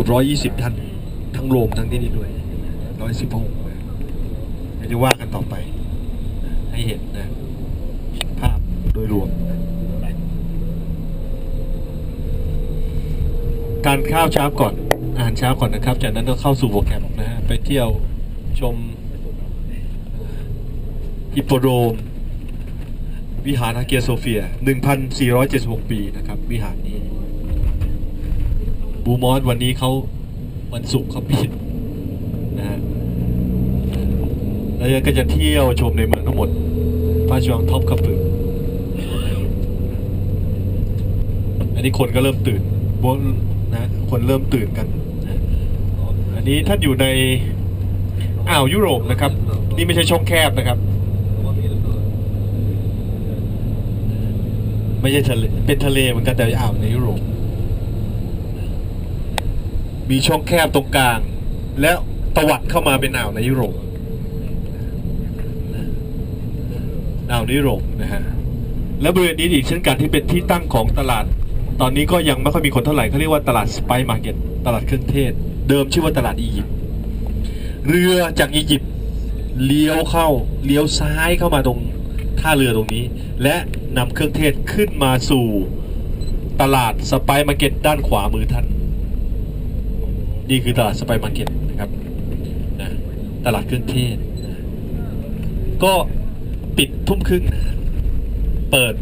กือบร้อยยี่สิบท่าน ทั้งโรงทั้งที่นี่ด้วยร้อยสิบหกเดี๋ยวจะว่ากันต่อไป ให้เห็นนะ ภาพโดยรวม การข้าวเช้าก่อน อาหารเช้าก่อนนะครับ จากนั้นก็เข้าสู่โปรแกรมนะฮะไปเที่ยวชมฮิปโปโดม วิหารฮาเกียโซเฟีย 1,476 ปีนะครับ วิหารนี้ บูมอสวันนี้เขาวันศุกร์เขาปิดนะฮะแล้วก็จะเที่ยวชมในเมืองทั้งหมดพระราชวังท็อปคับปึงอันนี้คนก็เริ่มตื่นบนนะคนเริ่มตื่นกัน อันนี้ท่านอยู่ในอ่าวยุโรปนะครับ นี่ไม่ใช่ช่องแคบนะครับ ไม่ใช่ทะเลเป็นทะเลเหมือนกันแต่อ่าวในยุโรป มีช่องแคบตรงกลาง แล้วตวัดเข้ามาเป็นอ่าวในยุโรปอ่าวในยุโรปนะฮะแล้วบริเวณนี้อีกเช่นกันที่เป็นที่ตั้งของตลาด ตอนนี้ก็ยังไม่ค่อยมีคนเท่าไหร่เขาเรียกว่าตลาดสไปมาร์เก็ตตลาดเครื่องเทศ เดิมชื่อว่าตลาดอียิปต์เรือจากอียิปต์เลี้ยวเข้าเลี้ยวซ้ายเข้ามาตรงท่าเรือตรงนี้ และนำเครื่องเทศขึ้นมาสู่ตลาดสไปมาร์เก็ตด้านขวามือท่าน นี่คือตลาดสไปมาร์เก็ตนะครับนะตลาดเครื่องเทศนะก็ปิดทุ่มครึ่งนะเปิด